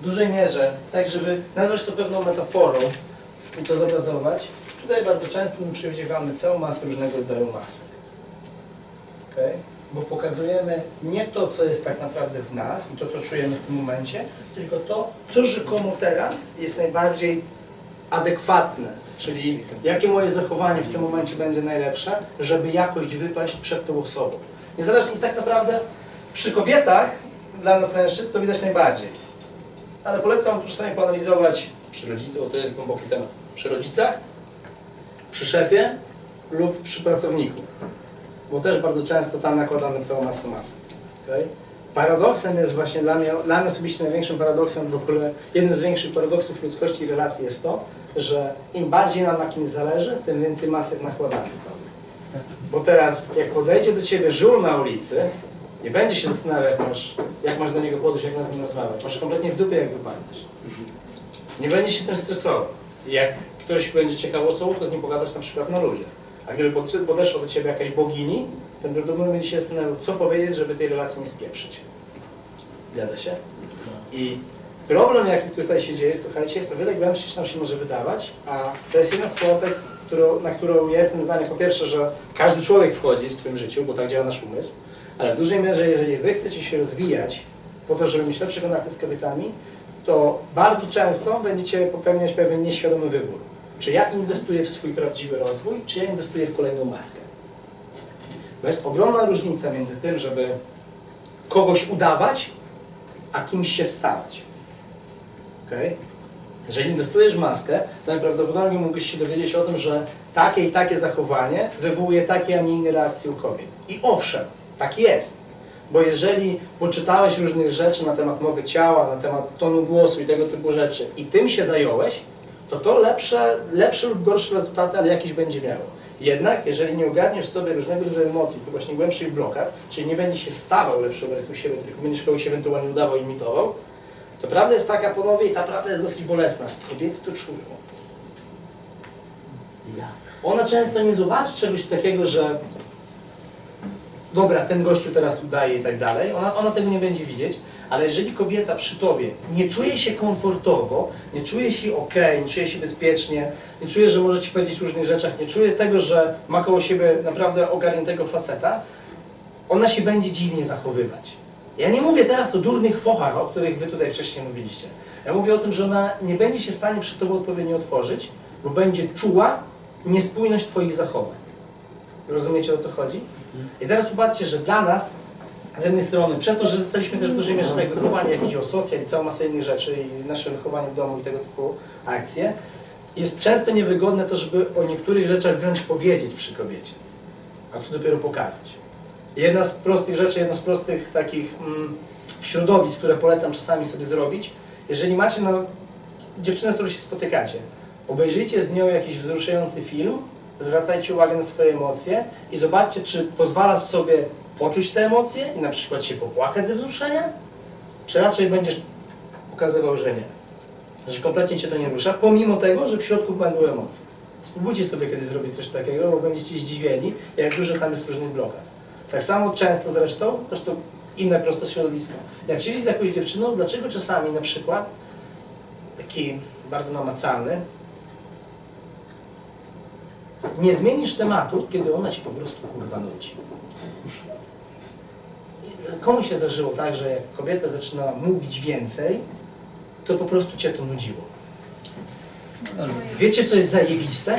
w dużej mierze, tak żeby nazwać to pewną metaforą i to zobrazować, tutaj bardzo często my przywdziewamy całą masę różnego rodzaju masek. Okay? Bo pokazujemy nie to, co jest tak naprawdę w nas i to, co czujemy w tym momencie, tylko to, co rzekomo teraz jest najbardziej adekwatne, czyli jakie moje zachowanie w tym momencie będzie najlepsze, żeby jakoś wypaść przed tą osobą. Niezależnie tak naprawdę przy kobietach, dla nas mężczyzn, to widać najbardziej. Ale polecam czasami poanalizować przy rodzicach, to jest głęboki temat, przy rodzicach, przy szefie lub przy pracowniku. Bo też bardzo często tam nakładamy całą masę masek. Okay? Paradoksem jest właśnie dla mnie, dla mnie osobiście największym paradoksem w ogóle, jednym z większych paradoksów ludzkości i relacji jest to, że im bardziej nam na kimś zależy, tym więcej masek nakładamy. Bo teraz, jak podejdzie do ciebie żul na ulicy, nie będzie się zastanawiał, jak masz, jak masz do niego podejść, jak masz z nim rozmawiać. Masz kompletnie w dupie, jak wypadniesz. Nie będzie się tym stresował. Jak ktoś będzie ciekawą osobą, to z nim pogadać na przykład na ludzie. A gdyby podeszła do ciebie jakaś bogini, to prawdopodobnie będzie się zastanawiał, co powiedzieć, żeby tej relacji nie spieprzyć. Zgadza się? I problem, jaki tutaj się dzieje, słuchajcie, jest o wiele głębszy niż nam się może wydawać, a to jest jedna z pułapek, na którą ja jestem zdania, po pierwsze, że każdy człowiek wchodzi w swoim życiu, bo tak działa nasz umysł, ale w dużej mierze, jeżeli wy chcecie się rozwijać po to, żeby mieć lepsze kontakty z kobietami, to bardzo często będziecie popełniać pewien nieświadomy wybór. Czy ja inwestuję w swój prawdziwy rozwój, czy ja inwestuję w kolejną maskę. Bo jest ogromna różnica między tym, żeby kogoś udawać, a kimś się stawać. Okay? Jeżeli inwestujesz w maskę, to najprawdopodobniej mógłbyś się dowiedzieć o tym, że takie i takie zachowanie wywołuje takie, a nie inne reakcje u kobiet. I owszem, tak jest. Bo jeżeli poczytałeś różnych rzeczy na temat mowy ciała, na temat tonu głosu i tego typu rzeczy i tym się zająłeś, to to lepsze, lepsze lub gorsze rezultaty, ale jakieś będzie miało. Jednak, jeżeli nie ogarniesz sobie różnego rodzaju emocji, to właśnie głębszych blokad, czyli nie będziesz się stawał lepszą wersją siebie, tylko będziesz kogoś ewentualnie udawał, imitował, to prawda jest taka, panowie, i ta prawda jest dosyć bolesna. Kobiety to czują. Ona często nie zobaczy czegoś takiego, że dobra, ten gościu teraz udaje i tak dalej. Ona, ona tego nie będzie widzieć, ale jeżeli kobieta przy tobie nie czuje się komfortowo, nie czuje się ok, nie czuje się bezpiecznie, nie czuje, że może ci powiedzieć różnych rzeczach, nie czuje tego, że ma koło siebie naprawdę ogarniętego faceta, ona się będzie dziwnie zachowywać. Ja nie mówię teraz o durnych fochach, o których wy tutaj wcześniej mówiliście. Ja mówię o tym, że ona nie będzie się w stanie przed tobą odpowiednio otworzyć, bo będzie czuła niespójność twoich zachowań. Rozumiecie o co chodzi? I teraz popatrzcie, że dla nas z jednej strony, przez to, że zostaliśmy też w dużej mierze tak wychowani, jak idzie o socjal i całą masę innych rzeczy i nasze wychowanie w domu i tego typu akcje, jest często niewygodne to, żeby o niektórych rzeczach wręcz powiedzieć przy kobiecie, a co dopiero pokazać. Jedna z prostych rzeczy, jedna z prostych takich mm, środowisk, które polecam czasami sobie zrobić, jeżeli macie na dziewczynę, z którą się spotykacie, obejrzyjcie z nią jakiś wzruszający film, zwracajcie uwagę na swoje emocje i zobaczcie, czy pozwalasz sobie poczuć te emocje i na przykład się popłakać ze wzruszenia, czy raczej będziesz pokazywał, że nie. Że kompletnie cię to nie rusza, pomimo tego, że w środku będą emocje. Spróbujcie sobie kiedyś zrobić coś takiego, bo będziecie zdziwieni, jak dużo tam jest różnych blokad. Tak samo często zresztą, zresztą inne proste środowisko. Jak siedzieć z jakąś dziewczyną, dlaczego czasami na przykład taki bardzo namacalny nie zmienisz tematu, kiedy ona ci po prostu kurwa nudzi. Komu się zdarzyło tak, że jak kobieta zaczyna mówić więcej, to po prostu cię to nudziło. Wiecie, co jest zajebiste?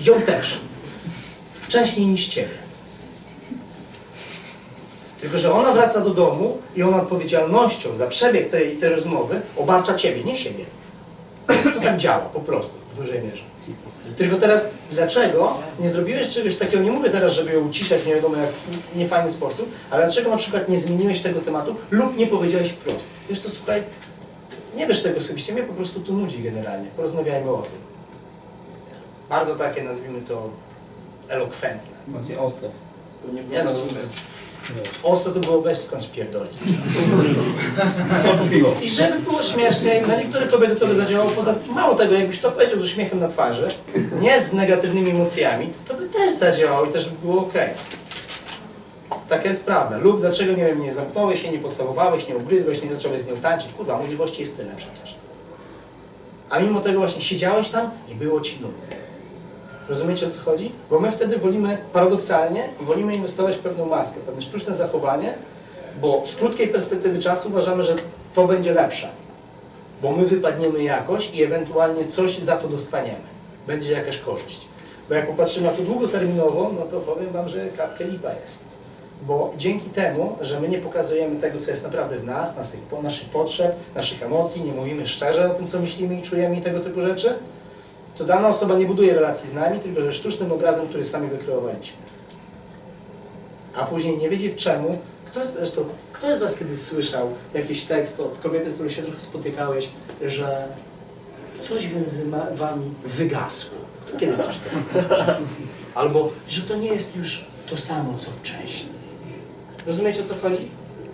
Ją też. Wcześniej niż ciebie. Tylko, że ona wraca do domu i ona odpowiedzialnością za przebieg tej, tej rozmowy obarcza ciebie, nie siebie. To tak działa po prostu, w dużej mierze. Tylko teraz, dlaczego nie zrobiłeś czegoś takiego, nie mówię teraz, żeby ją uciszać nie wiadomo jak w niefajny sposób, ale dlaczego na przykład nie zmieniłeś tego tematu lub nie powiedziałeś wprost. Wiesz co, słuchaj, nie wiesz tego osobiście, mnie po prostu tu nudzi generalnie, porozmawiajmy o tym. Bardzo takie, nazwijmy to, elokwentne. Bardziej ostre. Nie no, Ostro to było weź skądś pierdolić. I żeby było śmieszniej, na niektóre kobiety to by zadziałało, poza mało tego, jakbyś to powiedział z uśmiechem na twarzy, nie z negatywnymi emocjami, to by też zadziałało i też by było ok. taka jest prawda. Lub dlaczego, nie wiem, nie zamknąłeś się, nie pocałowałeś, nie ugryzłeś, nie zacząłeś z nią tańczyć. Kurwa, możliwości jest tyle przecież. A mimo tego właśnie siedziałeś tam i było ci nudno. Rozumiecie o co chodzi? Bo my wtedy wolimy, paradoksalnie, wolimy inwestować w pewną maskę, pewne sztuczne zachowanie, bo z krótkiej perspektywy czasu uważamy, że to będzie lepsze. Bo my wypadniemy jakoś i ewentualnie coś za to dostaniemy. Będzie jakaś korzyść. Bo jak popatrzymy na to długoterminowo, no to powiem Wam, że kapkę lipa jest. Bo dzięki temu, że my nie pokazujemy tego, co jest naprawdę w nas, naszych, naszych potrzeb, naszych emocji, nie mówimy szczerze o tym, co myślimy i czujemy i tego typu rzeczy, to dana osoba nie buduje relacji z nami, tylko ze sztucznym obrazem, który sami wykreowaliśmy. A później nie wiedzieć czemu. Kto z, zresztą, kto z Was kiedyś słyszał jakiś tekst od kobiety, z którą się trochę spotykałeś, że coś między Wami wygasło? Kto kiedyś coś takiego słyszał? Albo, że to nie jest już to samo, co wcześniej. Rozumiecie, o co chodzi?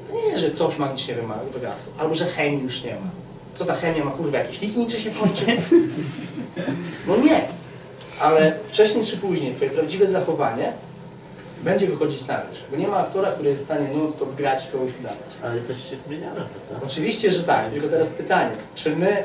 To nie jest, że coś magicznie wygasło. Albo, że chemii już nie ma. Co ta chemia ma, kurwa, jakieś licznicze się kończy? No nie. Ale wcześniej czy później Twoje prawdziwe zachowanie będzie wychodzić na wierzch. Bo nie ma aktora, który jest w stanie non-stop grać i kogoś udawać. Ale to się zmieniało, prawda? Oczywiście, że tak. Tylko teraz pytanie, czy my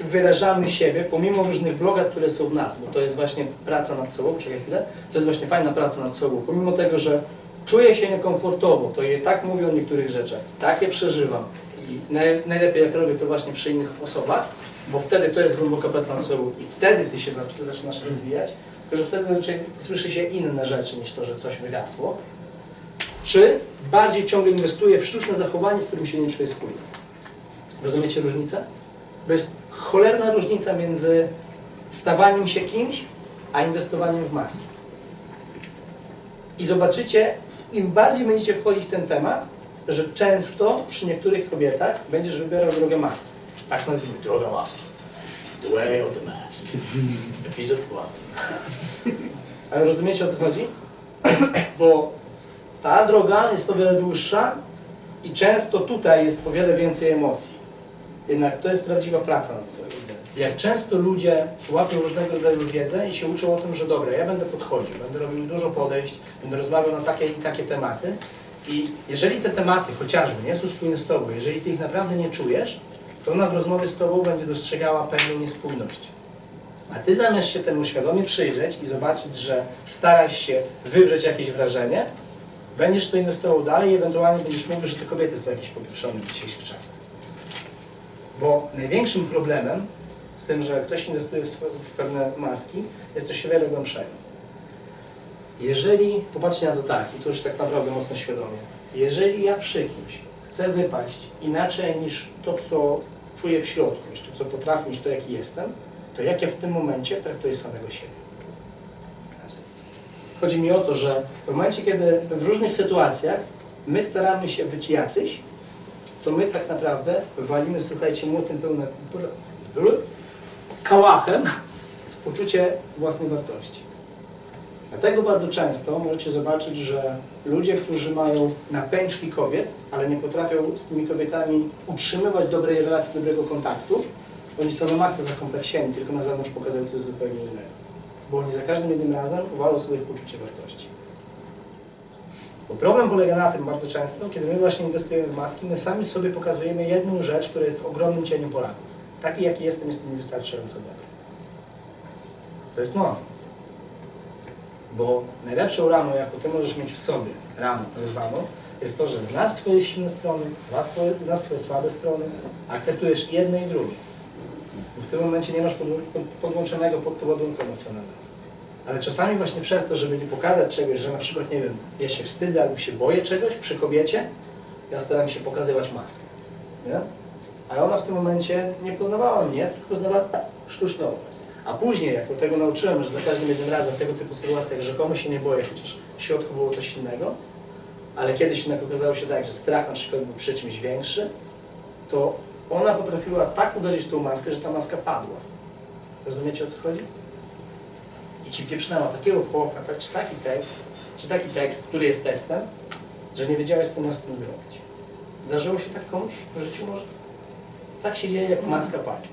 wyrażamy siebie, pomimo różnych blogach, które są w nas, bo to jest właśnie praca nad sobą, czekaj chwilę, to jest właśnie fajna praca nad sobą, pomimo tego, że czuję się niekomfortowo, to je tak mówię o niektórych rzeczach, tak je przeżywam i naj, najlepiej jak robię to właśnie przy innych osobach, bo wtedy to jest głęboka praca nad sobą i wtedy ty się zac- zaczynasz rozwijać, tylko że wtedy zazwyczaj słyszy się inne rzeczy niż to, że coś wygasło, czy bardziej ciągle inwestuję w sztuczne zachowanie, z którym się nie czuję spójny. Rozumiecie różnicę? Bo jest cholerna różnica między stawaniem się kimś, a inwestowaniem w maski. I zobaczycie, im bardziej będziecie wchodzić w ten temat, że często przy niektórych kobietach będziesz wybierał drogę maski. Tak nazwijmy, droga maski. The way of the mask. Epizod 1. Ale rozumiecie o co chodzi? Bo ta droga jest o wiele dłuższa i często tutaj jest o wiele więcej emocji. Jednak to jest prawdziwa praca nad sobą. Jak często ludzie łapią różnego rodzaju wiedzę i się uczą o tym, że dobra, ja będę podchodził, będę robił dużo podejść, będę rozmawiał na takie i takie tematy i jeżeli te tematy chociażby nie są spójne z Tobą, jeżeli Ty ich naprawdę nie czujesz, to ona w rozmowie z Tobą będzie dostrzegała pewną niespójność. A Ty zamiast się temu świadomie przyjrzeć i zobaczyć, że starasz się wywrzeć jakieś wrażenie, będziesz to inwestował dalej i ewentualnie będziesz mówił, że te kobiety są jakieś popieprzone w dzisiejszych czasach. Bo największym problemem w tym, że ktoś inwestuje w, pewne maski, jest coś wiele głębszego. Jeżeli, popatrzcie na to tak, i to już tak naprawdę mocno świadomie, jeżeli ja przy kimś chcę wypaść inaczej niż to, co czuję w środku, niż to, co potrafię, niż to, jaki jestem, to jak ja w tym momencie traktuję samego siebie. Chodzi mi o to, że w momencie, kiedy w różnych sytuacjach my staramy się być jacyś, to my tak naprawdę walimy, słuchajcie, młotem pełne kałachem w poczucie własnej wartości. Dlatego bardzo często możecie zobaczyć, że ludzie, którzy mają napęczki kobiet, ale nie potrafią z tymi kobietami utrzymywać dobrej relacji, dobrego kontaktu, oni są na maksa zakompleksieni, tylko na zewnątrz pokazują coś zupełnie innego. Bo oni za każdym jednym razem walą sobie poczucie wartości. Bo problem polega na tym bardzo często, kiedy my właśnie inwestujemy w maski, my sami sobie pokazujemy jedną rzecz, która jest ogromnym cieniem Polaków. Taki jaki jestem, jestem niewystarczająco dobry. To jest nonsens. Bo najlepszą ramą, jaką ty możesz mieć w sobie, ramą tak zwaną, jest to, że znasz swoje silne strony, znasz swoje, znasz swoje słabe strony, akceptujesz jedne i drugie. Bo w tym momencie nie masz podł- pod- podłączonego pod to ładunku emocjonalnego. Ale czasami właśnie przez to, żeby nie pokazać czegoś, że na przykład, nie wiem, ja się wstydzę albo się boję czegoś przy kobiecie, ja staram się pokazywać maskę. Nie? Ale ona w tym momencie nie poznawała mnie, tylko poznawała sztuczny obraz. A później, jak do tego nauczyłem, że za każdym jednym razem w tego typu sytuacjach rzekomo się nie boję, chociaż w środku było coś innego, ale kiedyś jednak okazało się tak, że strach na przykład był przy czymś większy, to ona potrafiła tak uderzyć tą maskę, że ta maska padła. Rozumiecie o co chodzi? I ci pieprznęła takiego focha, tak, czy taki tekst, czy taki tekst, który jest testem, że nie wiedziałeś, co masz z tym zrobić. Zdarzyło się tak komuś w życiu może? Tak się dzieje, jak maska padnie.